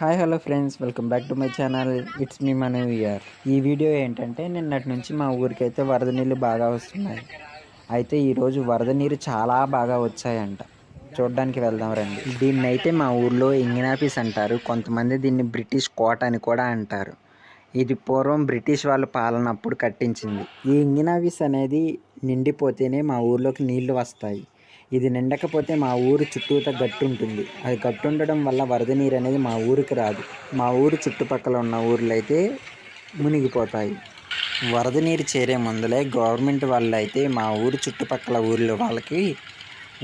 Hi hello friends welcome back to my channel it's me మన ఇయర్ ఈ video ఏంటంటే నిన్నటి నుంచి మా ఊరికైతే వరద నీళ్ళు బాగా వస్తున్నాయి. అయితే ఈరోజు వరద నీరు చాలా బాగా వచ్చాయంట. చూడడానికి వెళ్దాం రండి. దీన్ని అయితే మా ఊర్లో ఇంగినాపీస్ అంటారు. కొంతమంది దీన్ని బ్రిటిష్ కోట అని కూడా అంటారు. ఇది పూర్వం బ్రిటిష్ వాళ్ళు పాలన అప్పుడు కట్టించింది. ఈ ఇంగినాపీస్ అనేది నిండిపోతేనే మా ఊర్లోకి నీళ్ళు వస్తాయి. ఇది నిండకపోతే మా ఊరు చుట్టూత గట్టు ఉంటుంది అది గట్టు ఉండడం వల్ల వరద నీరు అనేది మా ఊరికి రాదు. మా ఊరు చుట్టుపక్కల ఉన్న ఊర్లు అయితే మునిగిపోతాయి. వరద నీరు చేరే ముందులే గవర్నమెంట్ వాళ్ళు అయితే మా ఊరు చుట్టుపక్కల ఊర్ల వాళ్ళకి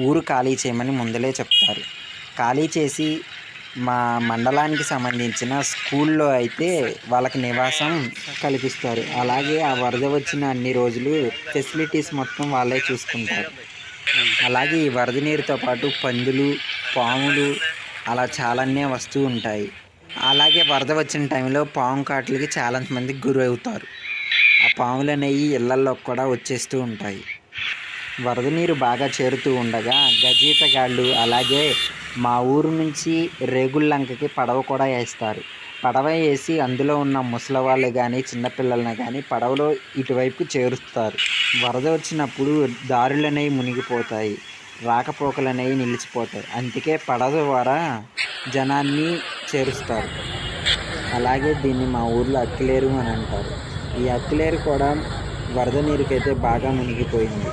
ఊరు ఖాళీ చేయమని ముందలే చెప్తారు. ఖాళీ చేసి మా మండలానికి సంబంధించిన స్కూల్లో అయితే వాళ్ళకి నివాసం కల్పిస్తారు. అలాగే ఆ వరద వచ్చిన అన్ని రోజులు ఫెసిలిటీస్ మొత్తం వాళ్ళే చూసుకుంటారు. అలాగే ఈ వరద నీరుతో పాటు పందులు పాములు అలా చాలానే వస్తూ ఉంటాయి. అలాగే వరద వచ్చిన టైంలో పాము కాట్లకి చాలామంది గురవుతారు ఆ పాములు అనేవి ఇళ్ళల్లో కూడా వచ్చేస్తూ ఉంటాయి. వరద నీరు బాగా చేరుతూ ఉండగా గజీతగాళ్ళు అలాగే మా ఊరు నుంచి రేగుల్లంకకి పడవ కూడా వేస్తారు. పడవ వేసి అందులో ఉన్న ముసలి వాళ్ళు కానీ చిన్నపిల్లల్ని కానీ పడవలో ఇటువైపు చేరుస్తారు. వరద వచ్చినప్పుడు దారులనేవి మునిగిపోతాయి రాకపోకలు అనేవి నిలిచిపోతాయి. అందుకే పడవ ద్వారా జనాన్ని చేరుస్తారు. అలాగే దీన్ని మా ఊర్లో అక్కిలేరు అని అంటారు. ఈ అక్కిలేరు కూడా వరద నీరుకైతే బాగా మునిగిపోయింది.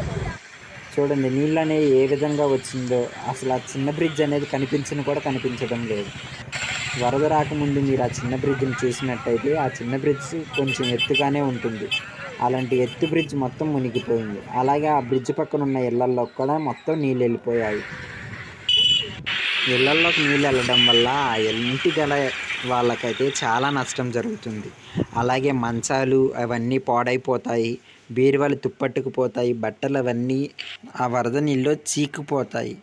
చూడండి నీళ్ళు అనేవి ఏ విధంగా వచ్చిందో. అసలు ఆ చిన్న బ్రిడ్జ్ అనేది కనిపించని కూడా కనిపించడం లేదు. వరద రాకముందు మీరు ఆ చిన్న బ్రిడ్జ్ని చూసినట్టయితే ఆ చిన్న బ్రిడ్జ్ కొంచెం ఎత్తుగానే ఉంటుంది. అలాంటి ఎత్తు బ్రిడ్జ్ మొత్తం మునిగిపోయింది. అలాగే ఆ బ్రిడ్జ్ పక్కన ఉన్న ఇళ్ళల్లో కూడా మొత్తం నీళ్ళు వెళ్ళిపోయాయి. ఇళ్ళల్లోకి నీళ్ళు వెళ్ళడం వల్ల ఆ ఇంటి గల వాళ్ళకైతే చాలా నష్టం జరుగుతుంది. అలాగే మంచాలు అవన్నీ పాడైపోతాయి. బీరువాలు తుప్పట్టుకుపోతాయి. బట్టలు అవన్నీ ఆ వరద నీళ్ళు చీకిపోతాయి.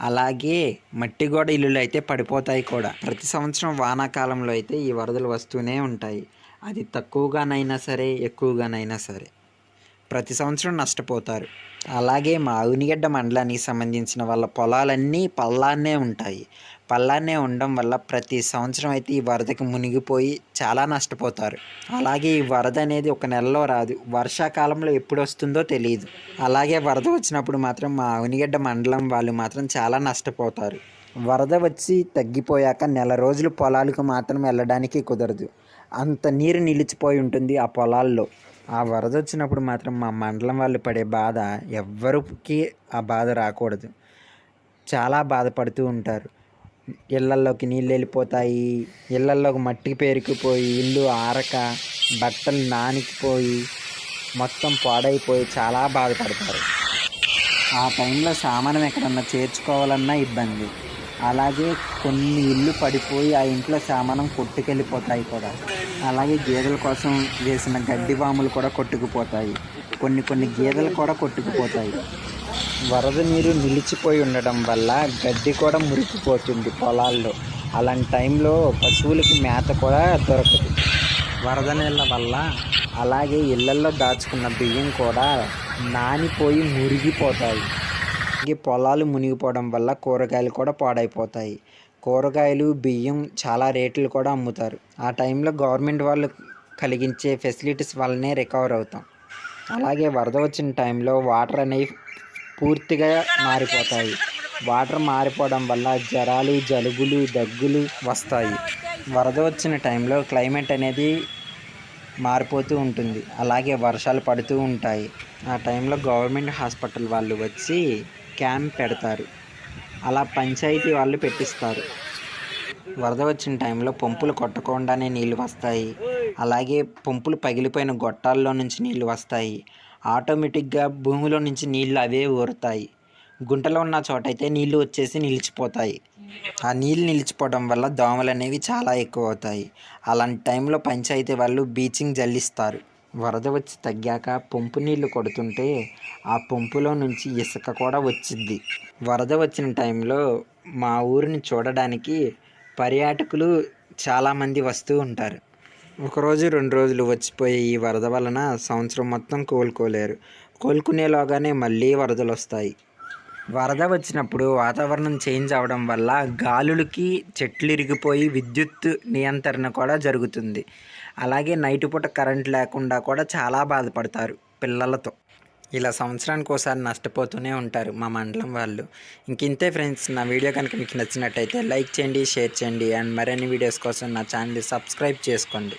అలాగే మట్టి గోడ ఇల్లులు అయితే పడిపోతాయి కూడా. ప్రతి సంవత్సరం వానాకాలంలో అయితే ఈ వరదలు వస్తూనే ఉంటాయి. అది తక్కువగానైనా సరే ఎక్కువగానైనా సరే ప్రతి సంవత్సరం నష్టపోతారు. అలాగే మా అవినిగడ్డ మండలానికి సంబంధించిన వాళ్ళ పొలాలన్నీ పల్లాన్నే ఉంటాయి. పల్లాన్నే ఉండడం వల్ల ప్రతి సంవత్సరం అయితే ఈ వరదకి మునిగిపోయి చాలా నష్టపోతారు. అలాగే ఈ వరద అనేది ఒక నెలలో రాదు. వర్షాకాలంలో ఎప్పుడు వస్తుందో తెలియదు అలాగే వరద వచ్చినప్పుడు మాత్రం మా అవనిగడ్డ మండలం వాళ్ళు మాత్రం చాలా నష్టపోతారు. వరద వచ్చి తగ్గిపోయాక నెల రోజులు పొలాలకు మాత్రం వెళ్ళడానికి కుదరదు. అంత నీరు నిలిచిపోయి ఉంటుంది ఆ పొలాల్లో. ఆ వరద వచ్చినప్పుడు మాత్రం మా మండలం వాళ్ళు పడే బాధ ఎవ్వరికి ఆ బాధ రాకూడదు. చాలా బాధపడుతూ ఉంటారు. ఇళ్ళల్లోకి నీళ్ళు వెళ్ళిపోతాయి ఇళ్ళల్లోకి మట్టి పేరుకుపోయి ఇల్లు ఆరక బట్టలు నానికిపోయి మొత్తం పాడైపోయి చాలా బాధపడతారు. ఆ టైంలో సామానం ఎక్కడన్నా చేర్చుకోవాలన్నా ఇబ్బంది. అలాగే కొన్ని ఇల్లు పడిపోయి ఆ ఇంట్లో సామానం కొట్టుకెళ్ళిపోతాయి కూడా. అలాగే గేదెల కోసం వేసిన గడ్డి వాములు కూడా కొట్టుకుపోతాయి. కొన్ని కొన్ని గేదెలు కూడా కొట్టుకుపోతాయి. వరద నీరు నిలిచిపోయి ఉండడం వల్ల గడ్డి కూడా మురికిపోతుంది పొలాల్లో. అలాంటి టైంలో పశువులకి మేత కూడా దొరకదు. వరద నీళ్ళ వల్ల అలాగే ఇళ్ళల్లో దాచుకున్న బియ్యం కూడా నానిపోయి మురిగిపోతాయి. ఈ పొలాలు మునిగిపోవడం వల్ల కూరగాయలు కూడా పాడైపోతాయి. కూరగాయలు బియ్యం చాలా రేట్లు కూడా అమ్ముతారు. ఆ టైంలో గవర్నమెంట్ వాళ్ళు కలిగించే ఫెసిలిటీస్ వల్లనే రికవర్ అవుతాం. అలాగే వరద వచ్చిన టైంలో వాటర్ అనేవి పూర్తిగా మారిపోతాయి. వాటర్ మారిపోవడం వల్ల జ్వరాలు జలుబులు దగ్గులు వస్తాయి. వరద వచ్చిన టైంలో క్లైమేట్ అనేది మారిపోతూ ఉంటుంది. అలాగే వర్షాలు పడుతూ ఉంటాయి. ఆ టైంలో గవర్నమెంట్ హాస్పిటల్ వాళ్ళు వచ్చి క్యాంప్ పెడతారు. అలా పంచాయతీ వాళ్ళు పెట్టిస్తారు. వరద వచ్చిన టైంలో పంపులు కొట్టకుండానే నీళ్ళు వస్తాయి. అలాగే పంపులు పగిలిపోయిన గొట్టాల్లో నుంచి నీళ్ళు వస్తాయి. ఆటోమేటిక్గా భూమిలో నుంచి నీళ్ళు అవే ఊరుతాయి. గుంటలో ఉన్న చోట అయితే నీళ్ళు వచ్చేసి నిలిచిపోతాయి. ఆ నీళ్ళు నిలిచిపోవడం వల్ల దోమలు అనేవి చాలా ఎక్కువ అవుతాయి అలాంటి టైంలో పంచాయతీ వాళ్ళు బీచింగ్ జల్లిస్తారు. వరద వచ్చి తగ్గాక పంపు నీళ్ళు కొడుతుంటే ఆ పంపులో నుంచి ఇసుక కూడా వచ్చింది వరద వచ్చిన టైంలో మా ఊరిని చూడడానికి పర్యాటకులు చాలామంది వస్తూ ఉంటారు. ఒకరోజు రెండు రోజులు వచ్చిపోయే ఈ వరద వలన సంవత్సరం మొత్తం కోలుకోలేరు. కోలుకునేలోగానే మళ్ళీ వరదలు వస్తాయి వరద వచ్చినప్పుడు వాతావరణం చేంజ్ అవ్వడం వల్ల గాలులకి చెట్లు ఇరిగిపోయి విద్యుత్ నియంత్రణ కూడా జరుగుతుంది. అలాగే నైట్ పూట కరెంట్ లేకుండా కూడా చాలా బాధపడతారు పిల్లలతో. ఇలా సంవత్సరానికి ఒకసారి నష్టపోతూనే ఉంటారు మా మండలం వాళ్ళు. ఇంకింతే ఫ్రెండ్స్ నా వీడియో కనుక మీకు నచ్చినట్టయితే లైక్ చేయండి షేర్ చేయండి అండ్ మరిన్ని వీడియోస్ కోసం నా ఛానల్ సబ్స్క్రైబ్ చేసుకోండి.